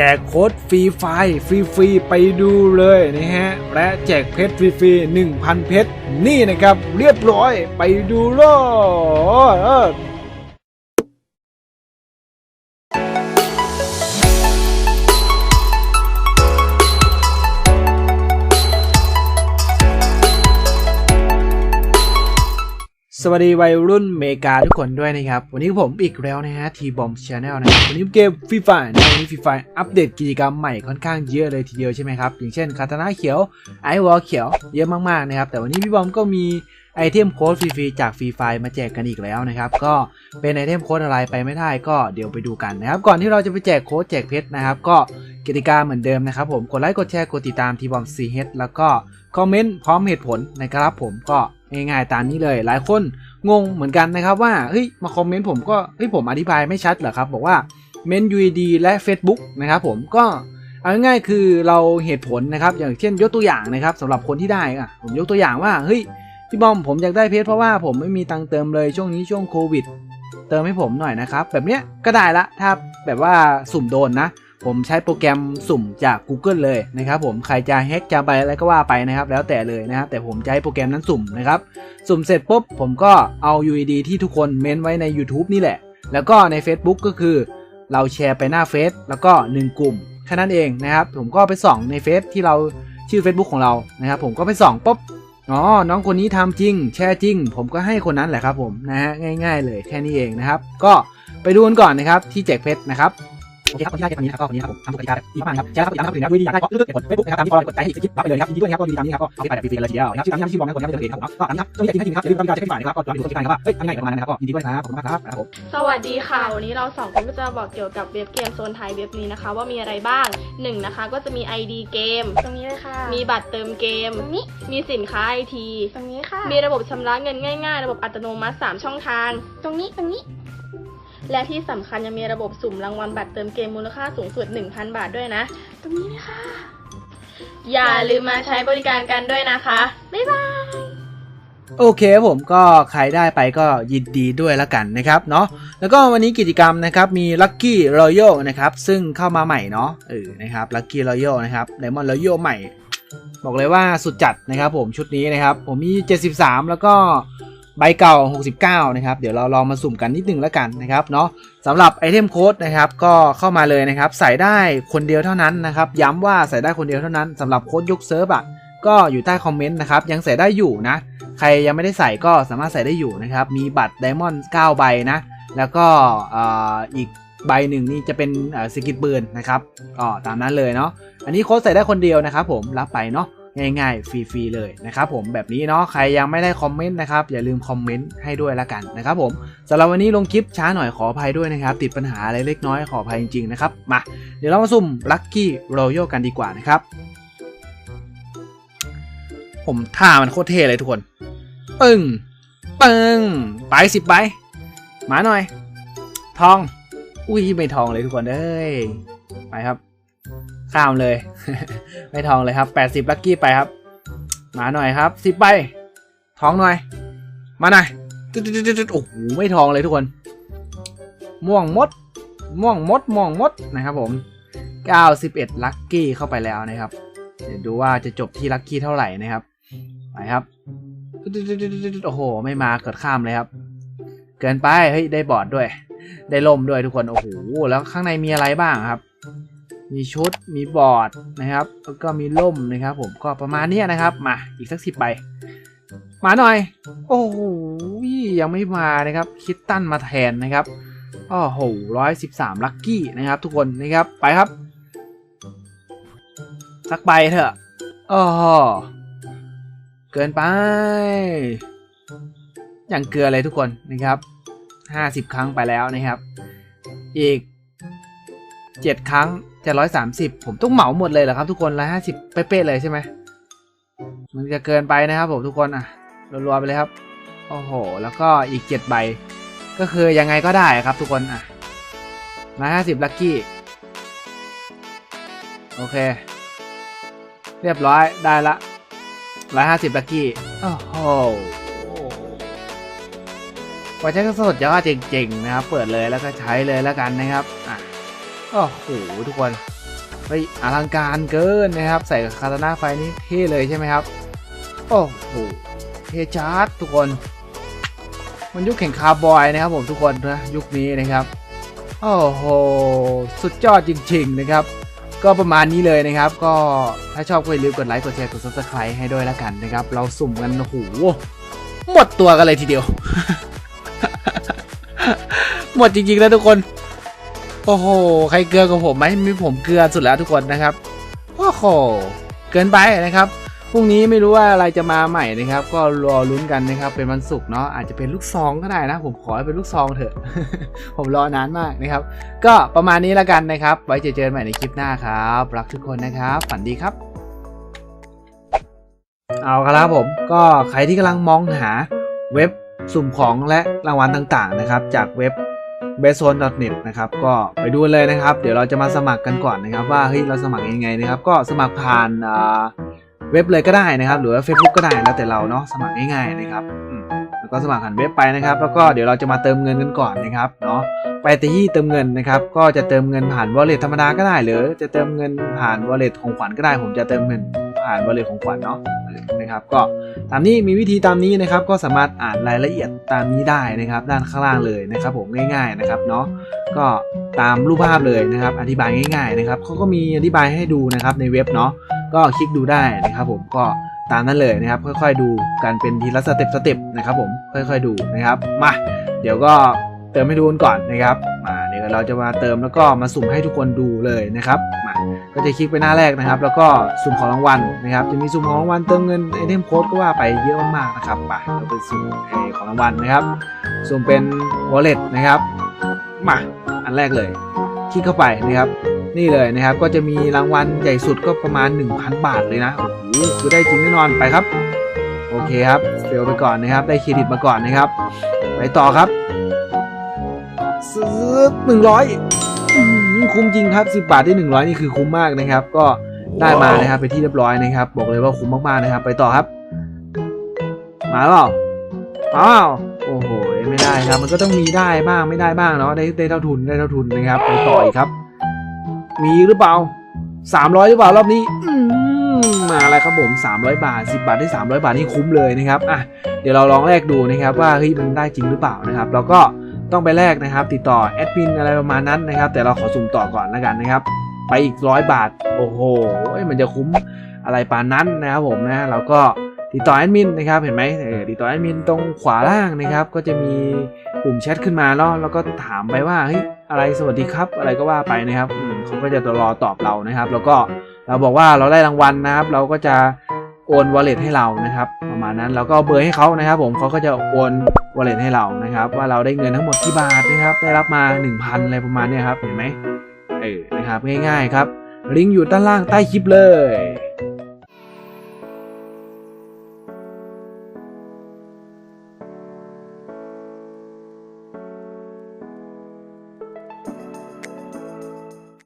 แจกโค้ดฟรีไฟล์ฟรีๆไปดูเลยนะฮะ และแจกเพชรฟรีๆ1,000 เพชร นี่นะครับ เรียบร้อยไปดูเลย วัสดีวัยรุ่นเมกาทุกคนด้วยนะครับ วันนี้ผมอีกแล้วนะฮะทีบอมชาแนลนะวันนี้เกมฟรีไฟนะวันนี้ฟรีไฟอัปเดตกิจกรรมใหม่ค่อนข้างเยอะเลยทีเดียวใช่ไหมครับ อย่างเช่นคาตานาเขียวไอวอลเขียวเยอะมากๆนะครับแต่วันนี้พี่บอมก็มีไอเทมโค้ดฟรีๆจากฟรีไฟมาแจกกันอีกแล้วนะครับ ก็เป็นไอเทมโค้ดอะไรไปไม่ได้ก็เดี๋ยวไปดูกันนะครับ ก่อนที่เราจะไปแจกโค้ดแจกเพชรนะครับ ก็กติกาเหมือนเดิมนะครับ ผมกดไลค์กดแชร์กดติดตามทีบอมซีเฮดแล้วก็คอมเมนต์พร้อมเหตุผลนะครับ ผมก็ง่ายๆตามนี้เลย หลายคนงงเหมือนกันนะครับว่าเฮ้ยมาคอมเมนต์ผมก็เฮ้ยผมอธิบายไม่ชัดเหรอครับ บอกว่าเมน UID และ Facebook นะครับผมก็เอาง่ายๆคือเราเหตุผลนะครับ อย่างเช่นยกตัวอย่างนะครับสำหรับคนที่ได้อะผมยกตัวอย่างว่าเฮ้ย พี่บอมผมอยากได้เพจเพราะว่าผมไม่มีตังเติมเลยช่วงนี้ช่วงโควิด เติมให้ผมหน่อยนะครับ แบบเนี้ยก็ได้ละถ้าแบบว่าสุ่มโดนนะ ผมใช้โปรแกรมสุ่มจาก Google เลยนะครับผมใครจะแฮกจะไปอะไรก็ว่าไปนะครับ แล้วแต่เลยนะครับแต่ผมจะให้โปรแกรมนั้นสุ่มนะครับ สุ่มเสร็จปุ๊บผมก็เอา UID ที่ทุกคนเม้นไว้ใน YouTube นี่แหละ แล้วก็ใน Facebook ก็คือ เราแชร์ไปหน้าเฟซแล้วก็ 1 กลุ่มแค่นั้นเองนะครับผมก็ไปส่องในเฟซที่เราชื่อ Facebook ของเรานะครับผมก็ไปส่องปุ๊บ อ๋อ น้องคนนี้ทำจริง แชร์จริง ผมก็ให้คนนั้นแหละครับผมนะฮะง่าย ๆ เลยแค่นี้เองนะครับ ก็ไปดูกันก่อนนะครับที่แจกเพชรนะครับ โอเคครับคนที่ได้ตอนนี้นะครับก็คนนี้ครับผมทำถูกกติกาแบบดีมากครับแชร์ครับติดตามครับถึงนะด้วยดีอยากได้ก็เลือกกดเฟซบุ๊กนะครับตามที่กดใจให้อีกสกิปรับไปเลยนะครับยินดีด้วยนะครับก็ดีตามนี้ครับก็เอาไปแบบฟรีๆเลยทีเดียวนะครับชื่อตามที่ชื่อบอมนะคนนี้ไม่เจอเองครับผมก็ตามนี้ครับช่วงอยากกินให้กินครับอย่าลืมกำลังใจให้ฝ่ายนะครับก็รอดูคนที่การครับว่าเฮ้ยทำยังไงประมาณนั้นนะครับก็ยินดีด้วยครับขอบคุณมากครับครับผมสวัสดีค่ะวันนี้เราสองคนก็จะบอกเกี่ยวกับเว็บเกมโซนไทยเว็บนี้นะคะ ว่ามีอะไรบ้างหนึ่งนะคะก็จะมี ID เกมตรงนี้เลยค่ะ มีบัตรเติมเกมตรงนี้มีสินค้าไอทีตรงนี้ค่ะมีระบบชำระเงินง่าย ๆ ระบบอัตโนมัติ 3 ช่องทาง ตรงนี้ตรงนี้ และที่สำคัญยังมีระบบสุ่มรางวัลบัตรเติมเกมมูลค่าสูงสุด 1,000 บาทด้วยนะ ตรงนี้เลยค่ะอย่าลืมมาใช้บริการกันด้วยนะคะ บ๊ายบาย โอเคผมก็ใครได้ไปก็ยินดีด้วยละกันนะครับเนาะแล้วก็วันนี้กิจกรรมนะครับมี Lucky Royal นะครับซึ่งเข้ามาใหม่เนาะเออนะครับ Lucky Royal นะครับ Diamond Royal ใหม่ บอกเลยว่าสุดจัดนะครับผมชุดนี้นะครับ ผมมี 73 แล้วก็ ใบเก่า 69 นะครับ เดี๋ยวเราลองมาสุ่มกันนิดนึงแล้วกันนะครับเนาะสำหรับไอเทมโค้ดนะครับก็เข้ามาเลยนะครับ ใส่ได้คนเดียวเท่านั้นนะครับ ย้ำว่าใส่ได้คนเดียวเท่านั้นสำหรับโค้ดยกเซิร์ฟอะก็อยู่ใต้คอมเมนต์นะครับยังใส่ได้อยู่นะ ใครยังไม่ได้ใส่ก็สามารถใส่ได้อยู่นะครับ มีบัตรไดมอนด์9ใบนะ แล้วก็อีกใบหนึ่งนี่จะเป็นสกิทปืนนะครับก็ตามนั้นเลยเนาะอันนี้โค้ดใส่ได้คนเดียวนะครับผมรับไปเนาะ ง่ายๆ ฟรีๆ เลยนะครับผมแบบนี้เนาะใครยังไม่ได้คอมเมนต์นะครับ อย่าลืมคอมเมนต์ให้ด้วยละกันนะครับผมสำหรับวันนี้ลงคลิปช้าหน่อยขออภัยด้วยนะครับ ติดปัญหาอะไรเล็กน้อยขออภัยจริงๆนะครับมาเดี๋ยวเรามาสุ่มลัคกี้รอยัลกันดีกว่านะครับผมท่ามันโคตรเท่เลยทุกคน ปึ้ง ปึ้ง ไปสิบใบหมาหน่อย ทอง อุ้ยไม่ทองเลยทุกคนเอ้ย ไปครับ ข้ามเลย ไม่ทองเลยครับแปดสิบลัคกี้ไปครับ มาหน่อยครับสิบใบทองหน่อย มาหน่อยตึ๊ดตึ๊ดตึ๊ดโอ้โหไม่ทองเลยทุกคน ม่วงมด ม่วงมด ม่วงมดนะครับผม91ลัคกี้เข้าไปแล้วนะครับ เดี๋ยวดูว่าจะจบที่ลัคกี้เท่าไหร่นะครับ ไปครับโอ้โห ไม่มาเกิดข้ามเลยครับ เกินไป เฮ้ย ได้บอร์ดด้วย ได้ล่มด้วยทุกคน โอ้โห แล้วข้างในมีอะไรบ้างครับ มีชุด มีบอร์ดนะครับ แล้วก็มีล่มนะครับ ผม ก็ประมาณนี้นะครับ มา อีกสักสิบใบ มาหน่อย โอ้โห ยังไม่มานะครับ คิดตั้นมาแทนนะครับ โอ้โหร้อยสิบสามลัคกี้นะครับ ทุกคนนะครับ ไปครับ สักใบเถอะโอ้โหเกินไป อย่างเกลือเลยทุกคนนะครับห้าสิบครั้งไปแล้วนะครับ อีกเจ็ดครั้ง จะร้อยสามสิบผมต้องเหมาหมดเลยเหรอครับทุกคนร้อยห้าสิบเป๊ะเลยใช่ไหมมันจะเกินไปนะครับผมทุกคนอะรัวๆไปเลยครับ โอ้โห แล้วก็อีกเจ็ดใบ ก็คือยังไงก็ได้ครับทุกคนอะร้อยห้าสิบลัคกี้ โอเค เรียบร้อยได้ละร้อยห้าสิบลักกี้ โอ้โหไว่าจะก็สดยอดจริงๆนะครับ เปิดเลยแล้วก็ใช้เลยแล้วกันนะครับ โอ้โหทุกคนเฮ้ยอลังการเกินนะครับ ใส่คาตาน่าไฟนี่เท่เลยใช่ไหมครับ โอ้โหเทชาร์จทุกคน มันยุคแข่งคาร์บอยนะครับผมทุกคนนะยุคนี้นะครับ โอ้โหสุดยอดจริง ๆนะครับ ก็ประมาณนี้เลยนะครับ ก็ถ้าชอบก็อย่าลืมกดไลค์กดแชร์กด subscribe ให้ด้วยละกันนะครับ เราสุ่มกันโอ้โหหมดตัวกันเลยทีเดียว หมดจริงๆแล้วทุกคน โอ้โห ใครเกลือกับผมไหมมีผมเกลือสุดแล้วทุกคนนะครับ โอ้โห เกินไปนะครับ พรุ่งนี้ไม่รู้ว่าอะไรจะมาใหม่นะครับ ก็รอลุ้นกันนะครับ เป็นวันศุกร์เนาะ อาจจะเป็นลูกซองก็ได้นะ ผมขอให้เป็นลูกซองเถอะ ผมรอนานมากนะครับ ก็ประมาณนี้ล้วกันนะครับ ไว้เจอเจอกันใหม่ในคลิปหน้าครับ รักทุกคนนะครับ ฝันดีครับ เอาครับผม ก็ใครที่กำลังมองหาเว็บสุ่มของและรางวัลต่างๆนะครับ จากเว็บ b e s o n n e t นะครับก็ไปดูเลยนะครับ เดี๋ยวเราจะมาสมัครกันก่อนนะครับ ว่าเฮ้ยเราสมัครยังไงนะครับ ก็สมัครผ่านอ่าเว็บเลยก็ได้นะครับ หรือว่า Facebook ก็ได้แล้วแต่เราเนาะสมัครง่ายๆนะครับแล้วก็สมัครผ่านเว็บไปนะครับ แล้วก็เดี๋ยวเราจะมาเติมเงินกันก่อนนะครับเนาะไปที่เติมเงินนะครับ ก็จะเติมเงินผ่าน wallet ธรรมดาก็ได้ หรือจะเติมเงินผ่าน wallet ของขวัญก็ได้ ผมจะเติมเงินผ่าน wallet ของขวัญเนาะ นะครับ ก็ตามนี้มีวิธีตามนี้นะครับ ก็สามารถอ่านรายละเอียดตามนี้ได้นะครับ ด้านข้างล่างเลยนะครับ ผมง่ายๆนะครับเนาะก็ตามรูปภาพเลยนะครับ อธิบายง่ายๆนะครับเขาก็มีอธิบายให้ดูนะครับในเว็บเนาะก็คลิกดูได้นะครับ ผมก็ตามนั้นเลยนะครับ ค่อยๆดูกันเป็นทีละสเต็ปสเต็ปนะครับ ผมค่อยๆดูนะครับมาเดี๋ยวก็เติมให้ดูกันก่อนนะครับมาเดี๋ยวเราจะมาเติมแล้วก็มาสุ่มให้ทุกคนดูเลยนะครับมา ก็จะคลิกไปหน้าแรกนะครับ แล้วก็สุ่มของรางวัลนะครับ จะมีสุ่มของรางวัลเติมเงินไอเทมโค้ดก็ว่าไปเยอะมากๆนะครับไปเราไปสุ่มไอ้ของรางวัลนะครับ สุ่มเป็น wallet นะครับมาอันแรกเลย คลิกเข้าไปนะครับ นี่เลยนะครับก็จะมีรางวัลใหญ่สุดก็ประมาณ 1,000 บาทเลยนะโอ้โหคือได้จริงแน่นอนไปครับโอเคครับเฟลไปก่อนนะครับ ได้เครดิตมาก่อนนะครับ ไปต่อครับซื้อหนึ่งร้อย คุ้มจริงครับ 10 บาทได้ 100 นี่คือคุ้มมากนะครับ ก็ได้มานะครับไปนที่เรียบร้อยนะครับ บอกเลยว่าคุ้มมากๆนะครับ ไปต่อครับ มาเปล่ามาเปล่าโอ้โหไม่ได้ครับ มันก็ต้องมีได้บ้างไม่ได้บ้างเนาะได้ได้เท่าทุนได้เท่าทุนนะครับ ไปต่ออีกครับ มีหรือเปล่า300หรือเปล่ารอบนี้มาแล้วครับผม300 บาท 10 บาทได้ 300 บาทนี่คุ้มเลยนะครับอะเดี๋ยวเราลองแลกดูนะครับ ว่าเฮ้ยมันได้จริงหรือเปล่านะครับเราก็ ต้องไปแลกนะครับ ติดต่อแอดมินอะไรประมาณนั้นนะครับ แต่เราขอสุ่มต่อก่อนแล้วกันนะครับ ไปอีกร้อยบาท โอ้โห มันจะคุ้มอะไรปานนั้นนะครับผมนะเราก็ติดต่อแอดมินนะครับ เห็นไหมติดต่อแอดมินตรงขวาล่างนะครับ ก็จะมีปุ่มแชทขึ้นมาเนาะแล้วก็ถามไปว่าเฮ้ยอะไรสวัสดีครับอะไรก็ว่าไปนะครับเขาก็จะรอตอบเรานะครับ แล้วก็เราบอกว่าเราได้รางวัลนะครับ เราก็จะ โอนวอลเล็ตให้เรานะครับ ประมาณนั้นเราก็เบอร์ให้เขานะครับ ผมเขาก็จะโอนวอลเล็ตให้เรานะครับ ว่าเราได้เงินทั้งหมดกี่บาทนะครับ ได้รับมา 1,000อะไรประมาณเนี้ยครับเห็นไหมเออนะครับง่ายๆครับลิงก์อยู่ด้านล่างใต้คลิปเลย